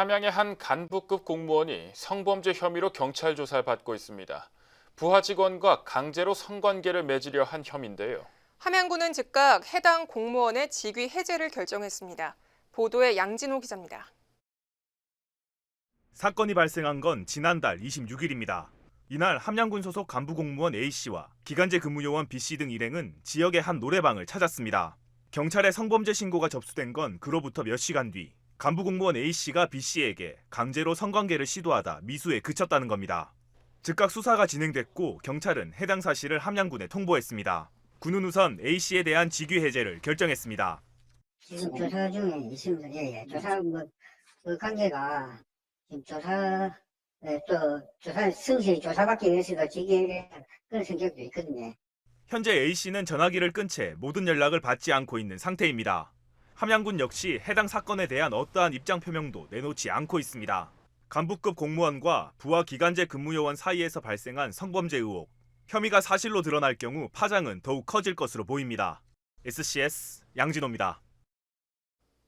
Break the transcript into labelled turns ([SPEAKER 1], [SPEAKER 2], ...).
[SPEAKER 1] 함양의 한 간부급 공무원이 성범죄 혐의로 경찰 조사를 받고 있습니다. 부하 직원과 강제로 성관계를 맺으려 한 혐의인데요.
[SPEAKER 2] 함양군은 즉각 해당 공무원의 직위 해제를 결정했습니다. 보도에 양진호 기자입니다.
[SPEAKER 3] 사건이 발생한 건 지난달 26일입니다. 이날 함양군 소속 간부 공무원 A씨와 기간제 근무요원 B씨 등 일행은 지역의 한 노래방을 찾았습니다. 경찰에 성범죄 신고가 접수된 건 그로부터 몇 시간 뒤 간부 공무원 A씨가 B씨에게 강제로 성관계를 시도하다 미수에 그쳤다는 겁니다. 즉각 수사가 진행됐고 경찰은 해당 사실을 함양군에 통보했습니다. 군은 우선 A씨에 대한 직위 해제를 결정했습니다.
[SPEAKER 4] 지금 조사 중에 있습니다. 예, 예. 조사 뭐, 그 관계가 지금 조사, 예, 또 조사 성실히 조사받기 위해서도 지게 그런 성격도 있거든요.
[SPEAKER 3] 현재 A씨는 전화기를 끈 채 모든 연락을 받지 않고 있는 상태입니다. 함양군 역시 해당 사건에 대한 어떠한 입장 표명도 내놓지 않고 있습니다. 간부급 공무원과 부하 기간제 근무요원 사이에서 발생한 성범죄 의혹, 혐의가 사실로 드러날 경우 파장은 더욱 커질 것으로 보입니다. SCS 양진호입니다.